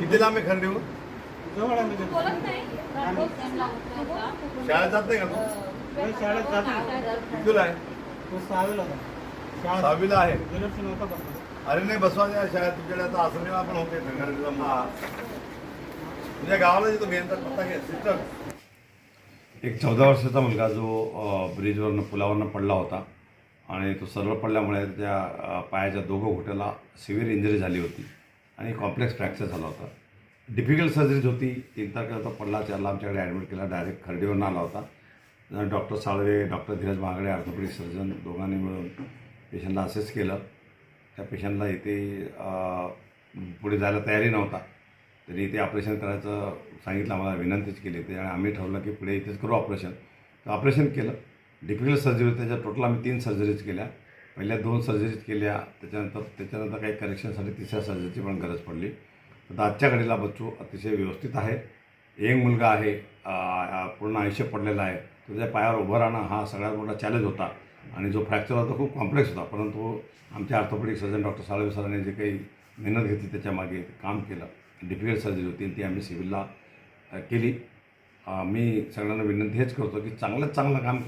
किती लांब आहे खंडीवर? जवळ आलं ते. बोलत नाही. शाळेत जात नाही का तू? नाही, शाळेत जात नाही. कितीला आहे? तो सहावीला होता. शाळेत सहावीला आहे. गेल्या वर्षी नव्हता बसला. अरे नाही बसवा द्या शाळेत. तुमच्याकडे आता आसनीला पण होते महा तुझ्या गावाला येतो मेनचा पत्ता घे सिस्टर. एक चौदा वर्षाचा मुलगा जो अ, ब्रिजवरनं पुलावरनं पडला होता. आणि तो सरळ पडल्यामुळे त्या अ, पायाच्या दोघं घोट्याला सिव्हिअर इंजरी झाली होती. आणि कॉम्प्लेक्स फ्रॅक्चर झाला होता. डिफिकल्ट सर्जरीज होती. तीन तारखेला तो पडला चारला आमच्याकडे ॲडमिट केला डायरेक्ट खर्डीवरून आला होता. डॉक्टर साळवे डॉक्टर धीरज महागडे ऑर्थोपेडिक सर्जन दोघांनी मिळून पेशंटला असेस केलं. त्या पेशंटला इथे पुढे जायला तयारी नव्हता. तरी इथे ऑपरेशन करायचं सांगितलं आम्हाला विनंतीच केली होती. आणि आम्ही ठरवलं की पुढे इथेच करू ऑपरेशन. तर ऑपरेशन केलं. डिफिकल्ट सर्जरी होती त्याच्या टोटल आम्ही तीन सर्जरीज केल्या. पहिल्या दोन सर्जरीज केल्या त्याच्यानंतर त्याच्यानंतर काही करेक्शनसाठी तिसऱ्या सर्जरीची पण गरज पडली. तर आजच्या घडीला बच्चू अतिशय व्यवस्थित आहे. यंग मुलगा आहे पूर्ण आयुष्य पडलेला आहे. तुझ्या पायावर उभं राहणं हा सगळ्यात मोठा चॅलेंज होता. आणि जो फ्रॅक्चर होता खूप कॉम्प्लेक्स होता. परंतु आमच्या ऑर्थोपेडिक सर्जन डॉक्टर साळवे सरांनी जे काही मेहनत घेतली त्याच्यामागे काम केलं. डिफिकल्ट सर्जरी होती ती आम्ही सिव्हिलला केली. मी सगळ्यांना विनंती हेच करतो की चांगलं चांगलं काम कर.